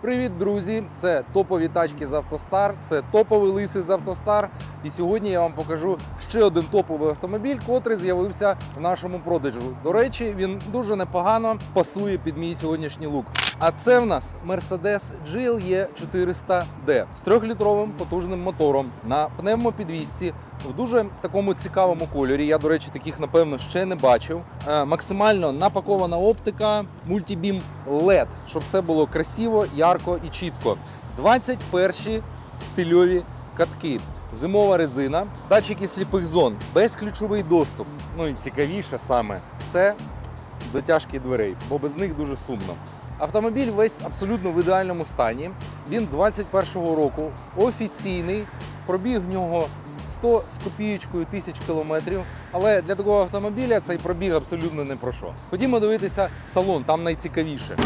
Привіт, друзі! Це топові тачки з Автостар, це топовий лисий з Автостар. І сьогодні я вам покажу ще один топовий автомобіль, котрий з'явився в нашому продажу. До речі, він дуже непогано пасує під мій сьогоднішній лук. А це в нас Mercedes GLE 400D з трьохлітровим потужним мотором на пневмопідвісці в дуже такому цікавому кольорі. Я, до речі, таких напевно ще не бачив. Е, максимально напакована оптика, мультібім LED, щоб все було красиво, ярко і чітко. 21 стильові катки. Зимова резина, датчики сліпих зон, безключовий доступ. Ну і цікавіше саме це дотяжки дверей, бо без них дуже сумно. Автомобіль весь абсолютно в ідеальному стані. Він 21-го року офіційний. Пробіг в нього 100 з копієчкою тисяч кілометрів. Але для такого автомобіля цей пробіг абсолютно не про що. Ходімо дивитися салон, там найцікавіше.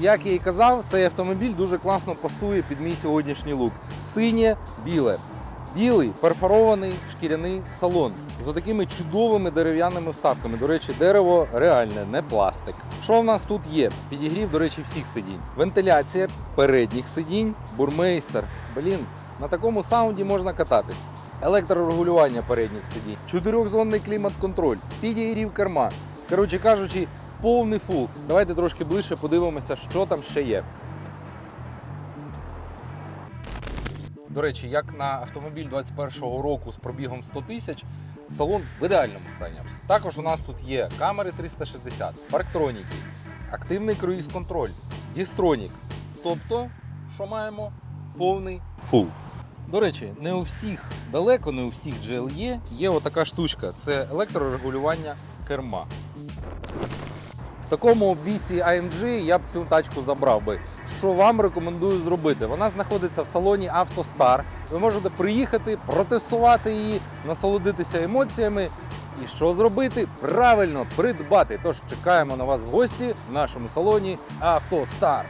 Як я і казав, цей автомобіль дуже класно пасує під мій сьогоднішній лук. Синє, біле. Білий перфорований шкіряний салон з такими чудовими дерев'яними вставками. До речі, дерево реальне, не пластик. Що в нас тут є? Підігрів, до речі, всіх сидінь. Вентиляція передніх сидінь, бурмейстер. Блін, на такому саунді можна кататись. Електрорегулювання передніх сидінь, чотирьохзонний клімат-контроль, підігрів керма. Коротше кажучи, повний фул. Давайте трошки ближче подивимося, що там ще є. До речі, як на автомобіль 21-го року з пробігом 100 тисяч, салон в ідеальному стані. Також у нас тут є камери 360, парктроніки, активний круїз-контроль, дістронік. Тобто, що маємо? Повний фул. До речі, не у всіх, далеко не у всіх GLE є отака штучка це електрорегулювання керма. Такому бісі AMG я б цю тачку забрав би. Що вам рекомендую зробити? Вона знаходиться в салоні Автостар. Ви можете приїхати, протестувати її, насолодитися емоціями. І що зробити? Правильно придбати. Тож чекаємо на вас в гості в нашому салоні Автостар.